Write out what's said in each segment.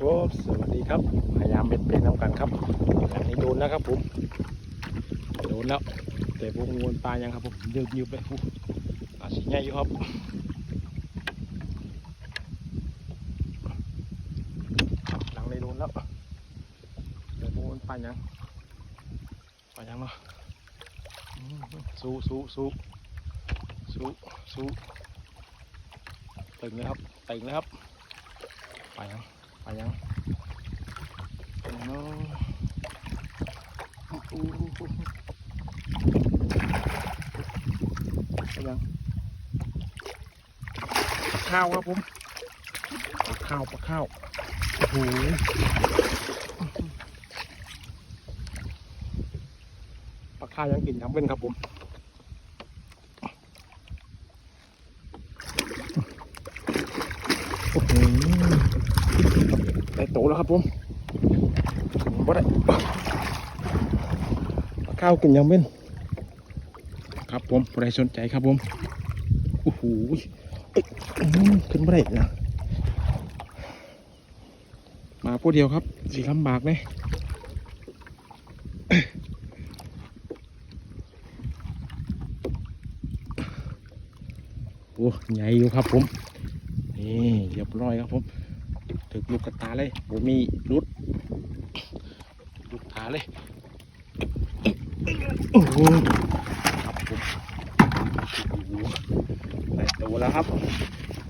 ผมสวัสดีครับ พยายามเบ็ดเป็นน้ำกันครับอันนี้โดนแล้วครับผมโดนแล้ว แต่พวกงูปลายยังครับผมยืบยืบไปผู้ปลาสีใหญ่อยู่ครับหลังในโดนแล้วแต่พวกงูปลายยังปลายยังเนาะอืมสู้สู้สู้สู้สู้ตึงเลยครับตึงเลยครับไปยังไปยัง ไปยังเนาะอู้หูไปยังข้าวครับผมปลาข้าวปลาข้าวโอ้โหปลาข้าวยังกินทั้งเป็นครับผม โอ้โห ได้โตแล้วครับผมว่ได้ข้าวกินยังเป็นครับผมใครสนใจครับผมโอ้โหขึ้นไม่ได้นะมาผู้เดียวครับสีลำบากเลยโอ้ใหญ่อยู่ครับผมนี่เรียบร้อยครับผม ถึกลูกกระตาเลยผมมีรุดลูกตาเลยโอ้โหครับผมโอ้โหได้ตัวแล้วครับ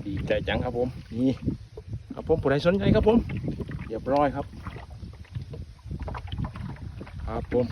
ดีใจจังครับผม นี่ครับผมผู้ใดสนใจครับผมเรียบร้อยครับ ครับผม